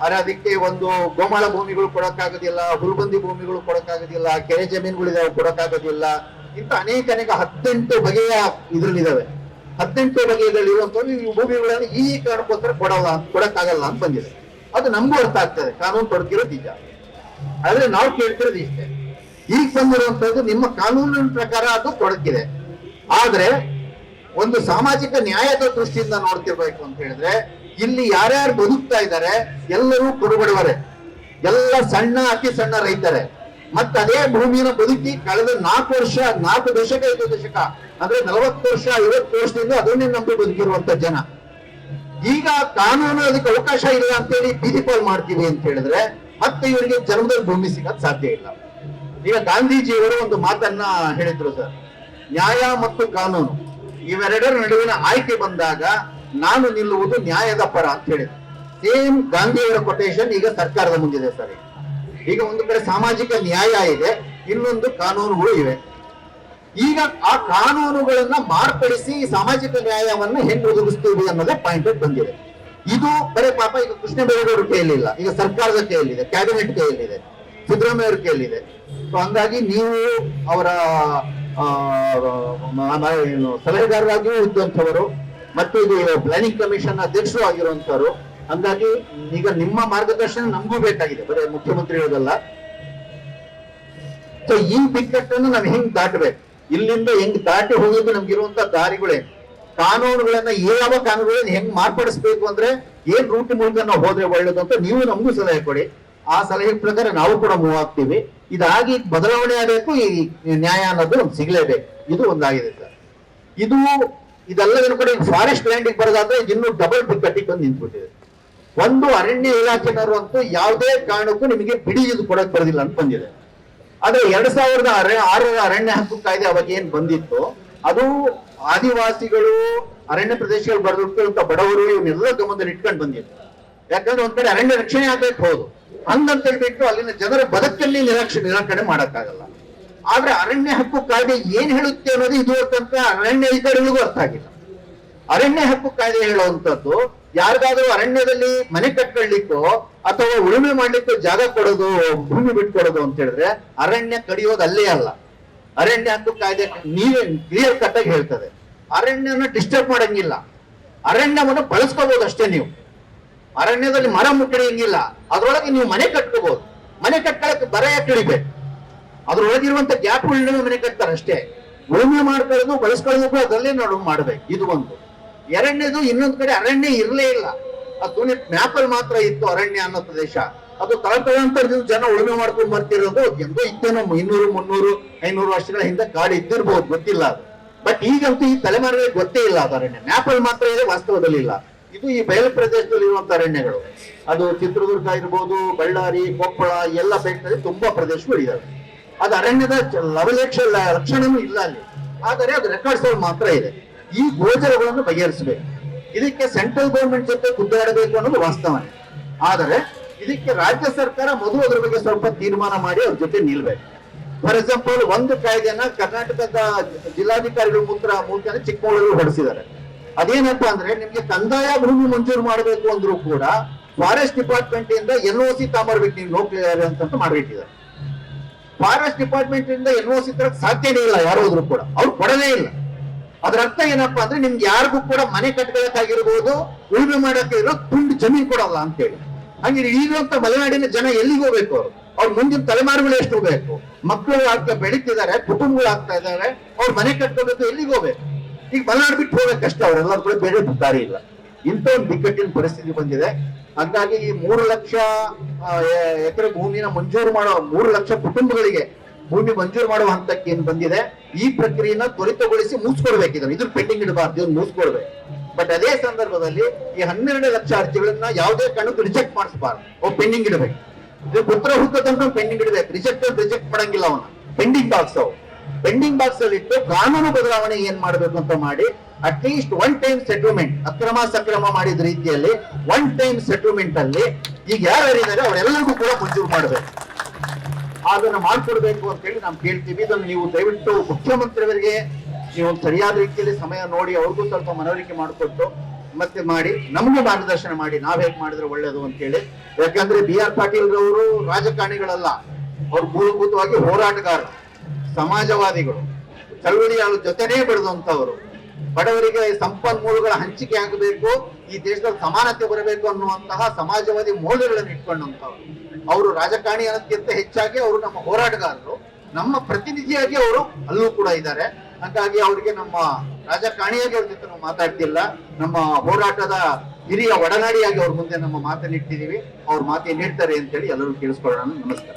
ಆದ್ರೆ ಅದಕ್ಕೆ ಒಂದು ಗೋಮಾಳ ಭೂಮಿಗಳು ಕೊಡಕ್ಕಾಗೋದಿಲ್ಲ ಹುಲ್ಬಂದಿ ಭೂಮಿಗಳು ಕೊಡಕ್ಕಾಗೋದಿಲ್ಲ, ಕೆರೆ ಜಮೀನುಗಳಿದಾವೆ ಕೊಡಕ್ಕಾಗೋದಿಲ್ಲ ಇಂತ ಅನೇಕ ಅನೇಕ ಹದಿನೆಂಟು ಬಗೆಯ ಇದ್ರಲ್ಲಿದ್ದಾವೆ ಹದಿನೆಂಟು ಬಗೆಗಳಿರುವಂತವು ಈ ಭೂಮಿಗಳನ್ನು ಈ ಕಾರಣಕ್ಕೋಸ್ಕರ ಕೊಡಲ್ಲ, ಕೊಡಕ್ಕಾಗಲ್ಲ ಅಂತ ಬಂದಿದೆ. ಅದು ನಮಗೂ ಅರ್ಥ ಆಗ್ತದೆ, ಕಾನೂನು ತೊಡಕಿರೋದು ನಿಜ. ಆದ್ರೆ ನಾವು ಕೇಳ್ತಿರೋದು ಇಷ್ಟೇ. ಈಗ ಬಂದಿರುವಂತದ್ದು ನಿಮ್ಮ ಕಾನೂನಿನ ಪ್ರಕಾರ ಅದು ತೊಡಕಿದೆ ಆದ್ರೆ ಒಂದು ಸಾಮಾಜಿಕ ನ್ಯಾಯದ ದೃಷ್ಟಿಯಿಂದ ನೋಡ್ತಿರ್ಬೇಕು ಅಂತ ಹೇಳಿದ್ರೆ ಇಲ್ಲಿ ಯಾರ್ಯಾರು ಬದುಕ್ತಾ ಇದ್ದಾರೆ, ಎಲ್ಲರೂ ಕೊಡುಗಡವರೆ ಎಲ್ಲ ಸಣ್ಣ ಅತಿ ಸಣ್ಣ ರೈತರೇ. ಮತ್ತೆ ಅದೇ ಭೂಮಿಯನ್ನು ಬದುಕಿ ಕಳೆದ ನಾಲ್ಕು ವರ್ಷ, ನಾಲ್ಕು ದಶಕ ಐದು ದಶಕ, ಅಂದ್ರೆ ನಲವತ್ತು ವರ್ಷ, ಐವತ್ತು ವರ್ಷದಿಂದ ಅದನ್ನೇ ನಂಬಿ ಬದುಕಿರುವಂತ ಜನ. ಈಗ ಕಾನೂನು ಅದಕ್ಕೆ ಅವಕಾಶ ಇಲ್ಲ ಅಂತೇಳಿ ಬೀದಿ ಪಾಲ್ ಮಾಡ್ತೀವಿ ಅಂತ ಹೇಳಿದ್ರೆ ಮತ್ತೆ ಇವರಿಗೆ ಜನ್ಮದಲ್ಲಿ ಭೂಮಿ ಸಿಗೋದು ಸಾಧ್ಯ ಇಲ್ಲ. ಈಗ ಗಾಂಧೀಜಿಯವರು ಒಂದು ಮಾತನ್ನ ಹೇಳಿದ್ರು ಸರ್, ನ್ಯಾಯ ಮತ್ತು ಕಾನೂನು ಇವೆರಡರ ನಡುವಿನ ಆಯ್ಕೆ ಬಂದಾಗ ನಾನು ನಿಲ್ಲುವುದು ನ್ಯಾಯದ ಪರ ಅಂತ ಹೇಳಿದ್ರು. ಸೇಮ್ ಗಾಂಧಿಯವರ ಕೊಟೇಶನ್ ಈಗ ಸರ್ಕಾರದ ಮುಂದಿದೆ ಸರ್. ಈಗ. ಒಂದು ಕಡೆ ಸಾಮಾಜಿಕ ನ್ಯಾಯ ಇದೆ, ಇನ್ನೊಂದು ಕಾನೂನುಗಳು ಇವೆ. ಈಗ ಆ ಕಾನೂನುಗಳನ್ನ ಮಾರ್ಪಡಿಸಿ ಸಾಮಾಜಿಕ ನ್ಯಾಯವನ್ನ ಹೆಂಗ್ ಒದಗಿಸ್ತೀವಿ ಅನ್ನೋದೇ ಪಾಯಿಂಟ್ ಬಂದಿದೆ. ಇದು ಬರೀ ಪಾಪ ಈಗ ಕೃಷ್ಣ ಕೈಯಲ್ಲಿ ಕೈಯಲ್ಲಿಲ್ಲ, ಈಗ ಸರ್ಕಾರದ ಕೈಯಲ್ಲಿದೆ ಕ್ಯಾಬಿನೆಟ್ ಕೈಯಲ್ಲಿದೆ ಸಿದ್ದರಾಮಯ್ಯ ಕೈಯಲ್ಲಿದೆ. ಸೊ ಹಂಗಾಗಿ ನೀವು ಅವರ ಸಲಹೆಗಾರರಾಗಿಯೂ ಇದ್ದಂಥವರು ಮತ್ತು ಇದು ಪ್ಲಾನಿಂಗ್ ಕಮಿಷನ್ ಅಧ್ಯಕ್ಷರು ಆಗಿರುವಂತವರು. ಹಂಗಾಗಿ ಈಗ ನಿಮ್ಮ ಮಾರ್ಗದರ್ಶನ ನಮಗೂ ಬೇಕಾಗಿದೆ. ಬರೀ ಮುಖ್ಯಮಂತ್ರಿಗಳದಲ್ಲ ಸೊ ಈ ಬಿಕ್ಕಟ್ಟನ್ನು ನಾವು ಹೆಂಗ್ ದಾಟಬೇಕು? ಇಲ್ಲಿಂದ ಹೆಂಗ್ ದಾಟಿ ಹೋಗೋದು ನಮ್ಗಿರುವಂತ ದಾರಿಗಳೇನು? ಕಾನೂನುಗಳನ್ನ ಯಾವ ಕಾನೂನುಗಳನ್ನ ಹೆಂಗ್ ಮಾರ್ಪಡಿಸ್ಬೇಕು ಅಂದ್ರೆ ಏನ್ ರೂಟ್ ಮೂಲಕ ನಾವು ಹೋದ್ರೆ ಒಳ್ಳೇದು ಅಂತ ನೀವು ನಮಗೂ ಸಲಹೆ ಕೊಡಿ. ಆ ಸಲಹೆ ಪ್ರಕಾರ ನಾವು ಕೂಡ ಮೂವ್ ಆಗ್ತೀವಿ. ಇದಾಗಿ ಬದಲಾವಣೆ ಆಗಬೇಕು, ಈ ನ್ಯಾಯ ಅನ್ನೋದು ನಮ್ಗೆ ಸಿಗ್ಲೇಬೇಕು. ಇದು ಒಂದಾಗಿದೆ ಸರ್. ಇದು ಇದೆಲ್ಲದನ್ನು ಕೂಡ ಫಾರೆಸ್ಟ್ ಲ್ಯಾಂಡಿಗೆ ಬರೋದಾದ್ರೆ ಇನ್ನೂ ಡಬಲ್ ಬಿಕ್ಕಟ್ಟಿಗೆ ಬಂದು ನಿಂತ್ಬಿಟ್ಟಿದೆ. ಒಂದು ಅರಣ್ಯ ಇಲಾಖೆನವರು ಅಂತೂ ಯಾವುದೇ ಕಾರಣಕ್ಕೂ ನಿಮಗೆ ಬಿಡಿ ಇದು ಕೊಡಕ್ ಬರೋದಿಲ್ಲ ಅಂತ ಬಂದಿದೆ. ಆದ್ರೆ ಎರಡ್ ಸಾವಿರದ ಆರರ ಅರಣ್ಯ ಹಕ್ಕು ಕಾಯ್ದೆ ಅವಾಗ ಏನ್ ಬಂದಿತ್ತು, ಅದು ಆದಿವಾಸಿಗಳು, ಅರಣ್ಯ ಪ್ರದೇಶಗಳು ಬರೆದಿರ್ತಕ್ಕಂಥ ಬಡವರು ಇವನ್ನೆಲ್ಲ ಗಮನದಲ್ಲಿ ಇಟ್ಕೊಂಡು ಬಂದಿತ್ತು ಯಾಕಂದ್ರೆ ಒಂದ್ ಕಡೆ ಅರಣ್ಯ ರಕ್ಷಣೆ ಆಗ್ಬೇಕು ಹೌದು. ಹಂಗಂತ ಹೇಳ್ಬಿಟ್ಟು ಅಲ್ಲಿನ ಜನರ ಬದುಕಲ್ಲಿ ನಿರಾಕ್ಷ ನಿರಾಕರಣೆ ಮಾಡಕ್ಕಾಗಲ್ಲ. ಆದ್ರೆ ಅರಣ್ಯ ಹಕ್ಕು ಕಾಯ್ದೆ ಏನ್ ಹೇಳುತ್ತೆ ಅನ್ನೋದು ಇದು ಅಂತ ಅರಣ್ಯ ಅಧಿಕಾರಿಗಳಿಗೂ ಅರ್ಥ ಆಗಿಲ್ಲ. ಅರಣ್ಯ ಹಕ್ಕು ಕಾಯ್ದೆ ಹೇಳುವಂತದ್ದು ಯಾರಿಗಾದ್ರೂ ಅರಣ್ಯದಲ್ಲಿ ಮನೆ ಕಟ್ಕೊಳ್ಳಿಕ್ಕೋ ಅಥವಾ ಉಳುಮೆ ಮಾಡ್ಲಿಕ್ಕೋ ಜಾಗ ಕೊಡೋದು, ಭೂಮಿ ಬಿಟ್ಕೊಡೋದು ಅಂತ ಹೇಳಿದ್ರೆ ಅರಣ್ಯ ಕಡಿಯೋದು ಅಲ್ಲೇ ಅಲ್ಲ. ಅರಣ್ಯ ಹಕ್ಕು ಕಾಯ್ದೆ ನೀವೇ ಕ್ಲಿಯರ್ ಕಟ್ ಆಗಿ ಹೇಳ್ತದೆ. ಅರಣ್ಯನ ಡಿಸ್ಟರ್ಬ್ ಮಾಡಂಗಿಲ್ಲ. ಅರಣ್ಯವನ್ನು ಬಳಸ್ಕೋಬಹುದು ಅಷ್ಟೇ ನೀವು. ಅರಣ್ಯದಲ್ಲಿ ಮರ ಮುಟ್ಟಡಿಯಂಗಿಲ್ಲ ಅದ್ರೊಳಗೆ ನೀವು ಮನೆ ಕಟ್ಕೋಬಹುದು ಮನೆ ಕಟ್ಕೊಳಕ್ ಬರ ಯಾಕೆ ಹಿಡಿಬೇಕು? ಅದ್ರೊಳಗಿರುವಂತ ಗ್ಯಾಪ್ ಉಳಿದ ಮನೆ ಕಟ್ತಾರೆ ಅಷ್ಟೇ. ಉಳುಮೆ ಮಾಡ್ಕೊಳ್ಳೋದು, ಬಳಸ್ಕೊಳ್ಳೋದು ಕೂಡ ಅದರಲ್ಲೇ ನಾವು ಮಾಡ್ಬೇಕು. ಇದು ಒಂದು. ಎರಡನೇದು ಇನ್ನೊಂದ್ ಕಡೆ ಅರಣ್ಯ ಇರಲೇ ಇಲ್ಲ. ಅದು ಅಲ್ಲಿ ಮಾತ್ರ ಇತ್ತು ಅರಣ್ಯ ಅನ್ನೋ ಪ್ರದೇಶ. ಅದು ತಳತಳಾಂತರದಿಂದ ಜನ ಉಳುಮೆ ಮಾಡ್ಕೊಂಡು ಬರ್ತಿರೋದು ಎಂದೋ ಇತ್ತೇನೋ ಇನ್ನೂರು, ಮುನ್ನೂರು, ಐನೂರು ವರ್ಷಗಳ ಹಿಂದೆ ಕಾಡು ಇದ್ದಿರ್ಬೋದು, ಗೊತ್ತಿಲ್ಲ ಅದು. ಬಟ್ ಈಗಂತೂ ಈ ತಲೆಮಾರಿಗೆ ಗೊತ್ತೇ ಇಲ್ಲ ಅದು ಅರಣ್ಯ. ಅಲ್ಲಿ ಮಾತ್ರ ಇದೆ, ವಾಸ್ತವದಲ್ಲಿ ಇಲ್ಲ. ಇದು ಈ ಬಯಲು ಪ್ರದೇಶದಲ್ಲಿ ಇರುವಂತ ಅರಣ್ಯಗಳು. ಅದು ಚಿತ್ರದುರ್ಗ ಇರ್ಬೋದು, ಬಳ್ಳಾರಿ, ಕೊಪ್ಪಳ, ಎಲ್ಲ ಬೆಟ್ಟದಲ್ಲಿ ತುಂಬಾ ಪ್ರದೇಶಗಳು ಇದಾವೆ. ಅದು ಅರಣ್ಯದ ಲವಲೇಕ್ಷ ಲ- ಲಕ್ಷಣನೂ ಇಲ್ಲ ಅಲ್ಲಿ. ಆದರೆ ಅದು ರೆಕಾರ್ಡ್ಸ್ ಮಾತ್ರ ಇದೆ. ಈ ಗೋಚರಗಳನ್ನು ಬಗೆಹರಿಸಬೇಕು. ಇದಕ್ಕೆ ಸೆಂಟ್ರಲ್ ಗೌರ್ಮೆಂಟ್ ಜೊತೆ ಗುದ್ದಾಡಬೇಕು ಅನ್ನೋದು ವಾಸ್ತವನೇ. ಆದರೆ ಇದಕ್ಕೆ ರಾಜ್ಯ ಸರ್ಕಾರ ಮೊದಲು ಅದ್ರ ಬಗ್ಗೆ ಸ್ವಲ್ಪ ತೀರ್ಮಾನ ಮಾಡಿ ಅವ್ರ ಜೊತೆ ನಿಲ್ಬೇಕು. ಫಾರ್ ಎಕ್ಸಾಂಪಲ್ ಒಂದು ಕಾಯ್ದೆಯನ್ನ ಕರ್ನಾಟಕದ ಜಿಲ್ಲಾಧಿಕಾರಿಗಳ ಮೂತ್ರ ಮೂಲಕ ಚಿಕ್ಕಮಗಳೂರು ಹೊಡೆಸಿದ್ದಾರೆ. ಅದೇನಪ್ಪಾ ಅಂದ್ರೆ ನಿಮ್ಗೆ ಕಂದಾಯ ಭೂಮಿ ಮಂಜೂರು ಮಾಡಬೇಕು ಅಂದ್ರೂ ಕೂಡ ಫಾರೆಸ್ಟ್ ಡಿಪಾರ್ಟ್ಮೆಂಟ್ ಇಂದ ಎನ್ ತಾಂಬರ್ಬೇಕು, ನೀವು ಅಂತ ಮಾಡಿಟ್ಟಿದ್ದಾರೆ ಫಾರೆಸ್ಟ್ ಡಿಪಾರ್ಟ್ಮೆಂಟ್ ಇಂದ ಎನ್ ಓ ಸಿ ತರಕ್ ಸಾಧ್ಯನೇ ಇಲ್ಲ ಯಾರೋದ್ರು ಕೂಡ. ಅವ್ರು ಕೊಡಲೇ ಇಲ್ಲ. ಅದ್ರ ಅರ್ಥ ಏನಪ್ಪಾ ಅಂದ್ರೆ ನಿಮ್ಗೆ ಯಾರಿಗೂ ಕೂಡ ಮನೆ ಕಟ್ಕೊಳಕ್ಕಾಗಿರ್ಬೋದು ಉಳುಮೆ ಮಾಡಕ್ಕೆ ಇರೋ ತುಂಡು ಜಮೀನ್ ಕೊಡಲ್ಲ ಅಂತೇಳಿ. ಹಂಗೆ ಈಗಿರುವಂತ ಮಲೆನಾಡಿನ ಜನ ಎಲ್ಲಿಗೆ ಹೋಗ್ಬೇಕು ಅವರು? ಅವ್ರ ಮುಂದಿನ ತಲೆಮಾರುಗಳು ಎಷ್ಟು ಹೋಗ್ಬೇಕು? ಮಕ್ಕಳು ಆಗ್ತಾ ಬೆಳೀತಿದ್ದಾರೆ, ಕುಟುಂಬಗಳು ಆಗ್ತಾ ಇದ್ದಾರೆ, ಅವ್ರ ಮನೆ ಕಟ್ಕೋಬೇಕು, ಎಲ್ಲಿಗೆ ಹೋಗ್ಬೇಕು? ಈಗ ಮಲೆನಾಡು ಬಿಟ್ಟು ಹೋಗ್ಬೇಕಷ್ಟೇ ಅವ್ರೆಲ್ಲರೂ ಕೂಡ ಬೇರೆ ದಾರಿ ಇಲ್ಲ. ಇಂಥ ಒಂದು ಬಿಕ್ಕಟ್ಟಿನ ಪರಿಸ್ಥಿತಿ ಬಂದಿದೆ. ಹಂಗಾಗಿ ಈ ಮೂರು ಲಕ್ಷ ಎಕರೆ ಭೂಮಿನ ಮಂಜೂರು ಮಾಡೋ ಮೂರು ಲಕ್ಷ ಕುಟುಂಬಗಳಿಗೆ ಭೂಮಿ ಮಂಜೂರು ಮಾಡುವ ಹಂತಕ್ಕೆ ಏನು ಬಂದಿದೆ, ಈ ಪ್ರಕ್ರಿಯೆನ ತ್ವರಿತಗೊಳಿಸಿ ಮುಗಿಸ್ಕೊಡ್ಬೇಕಿದ್ರು ಇದ್ರ ಪೆಂಡಿಂಗ್ ಇಡಬಾರ್ದು ಇವ್ರು ಮುಗಿಸ್ಕೊಡ್ಬೇಕು ಬಟ್ ಅದೇ ಸಂದರ್ಭದಲ್ಲಿ ಈ ಹನ್ನೆರಡು ಲಕ್ಷ ಅರ್ಜಿಗಳನ್ನ ಯಾವುದೇ ಕಾರಣಕ್ಕೂ ರಿಜೆಕ್ಟ್ ಮಾಡಿಸಬಾರ್ದು. ಅವು ಪೆಂಡಿಂಗ್ ಇಡಬೇಕು. ಪುತ್ರ ಹುಟ್ಟದಂತ ಪೆಂಡಿಂಗ್ ಇಡಬೇಕು. ರಿಜೆಕ್ಟ್ ರಿಜೆಕ್ಟ್ ಮಾಡಂಗಿಲ್ಲ ಅವನ. ಪೆಂಡಿಂಗ್ ಬಾಕ್ಸ್ ಅವು. ಪೆಂಡಿಂಗ್ ಬಾಕ್ಸ್ ಅಲ್ಲಿ ಇಟ್ಟು ಕಾನೂನು ಬದಲಾವಣೆ ಏನ್ ಮಾಡಬೇಕು ಅಂತ ಮಾಡಿ ಅಟ್ಲೀಸ್ಟ್ ಒನ್ ಟೈಮ್ ಸೆಟಲ್ಮೆಂಟ್ ಅಕ್ರಮ ಸಕ್ರಮ ಮಾಡಿದ ರೀತಿಯಲ್ಲಿ ಒನ್ ಟೈಮ್ ಸೆಟಲ್ಮೆಂಟ್ ಅಲ್ಲಿ ಈಗ ಯಾರ್ಯಾರಿದ್ದಾರೆ ಅವರೆಲ್ಲರಿಗೂ ಕೂಡ ಮಂಜೂರು ಮಾಡಬೇಕು. ಅದನ್ನ ಮಾಡ್ಕೊಡ್ಬೇಕು ಅಂತ ಹೇಳಿ ನಾವು ಕೇಳ್ತೀವಿ. ಇದನ್ನು ನೀವು ದಯವಿಟ್ಟು ಮುಖ್ಯಮಂತ್ರಿಯವರಿಗೆ ನೀವು ಸರಿಯಾದ ರೀತಿಯಲ್ಲಿ ಸಮಯ ನೋಡಿ, ಅವ್ರಿಗೂ ಸ್ವಲ್ಪ ಮನವರಿಕೆ ಮಾಡಿಕೊಟ್ಟು ಮತ್ತೆ ಮಾಡಿ, ನಮಗೂ ಮಾರ್ಗದರ್ಶನ ಮಾಡಿ, ನಾವ್ ಹೇಗೆ ಮಾಡಿದ್ರೆ ಒಳ್ಳೇದು ಅಂತ ಹೇಳಿ. ಯಾಕಂದ್ರೆ ಬಿ ಆರ್ ಪಾಟೀಲ್ ರವರು ರಾಜಕಾರಣಿಗಳಲ್ಲ. ಅವ್ರು ಮೂಲಭೂತವಾಗಿ ಹೋರಾಟಗಾರರು ಸಮಾಜವಾದಿಗಳು. ಚಳವಳಿಯ ಜೊತೆನೇ ಬೆಳೆದಂತವರು ಬಡವರಿಗೆ ಸಂಪನ್ಮೂಲಗಳ ಹಂಚಿಕೆ ಆಗಬೇಕು, ಈ ದೇಶದಲ್ಲಿ ಸಮಾನತೆ ಬರಬೇಕು ಅನ್ನುವಂತಹ ಸಮಾಜವಾದಿ ಮೌಲ್ಯಗಳನ್ನು ಇಟ್ಕೊಂಡಂತವ್ರು ಅವರು ರಾಜಕಾರಣಿ ಅನ್ನೋದಕ್ಕಿಂತ ಹೆಚ್ಚಾಗಿ ಅವರು ನಮ್ಮ ಹೋರಾಟಗಾರರು. ನಮ್ಮ ಪ್ರತಿನಿಧಿಯಾಗಿ ಅವರು ಅಲ್ಲೂ ಕೂಡ ಇದ್ದಾರೆ. ಹಾಗಾಗಿ ಅವರಿಗೆ ನಮ್ಮ ರಾಜಕಾರಣಿಯಾಗಿ ಅವ್ರ ಜೊತೆ ನಾವು ಮಾತಾಡ್ತಿಲ್ಲ. ನಮ್ಮ ಹೋರಾಟದ ಹಿರಿಯ ಒಡನಾಡಿಯಾಗಿ ಅವ್ರ ಮುಂದೆ ನಮ್ಮ ಮಾತನ್ನಿಟ್ಟಿದ್ದೀವಿ. ಅವ್ರ ಮಾತೇ ಹೇಳ್ತಾರೆ ಅಂತೇಳಿ ಎಲ್ಲರೂ ಕೇಳಿಸ್ಕೊಳ್ಳೋಣ. ನಮಸ್ಕಾರ.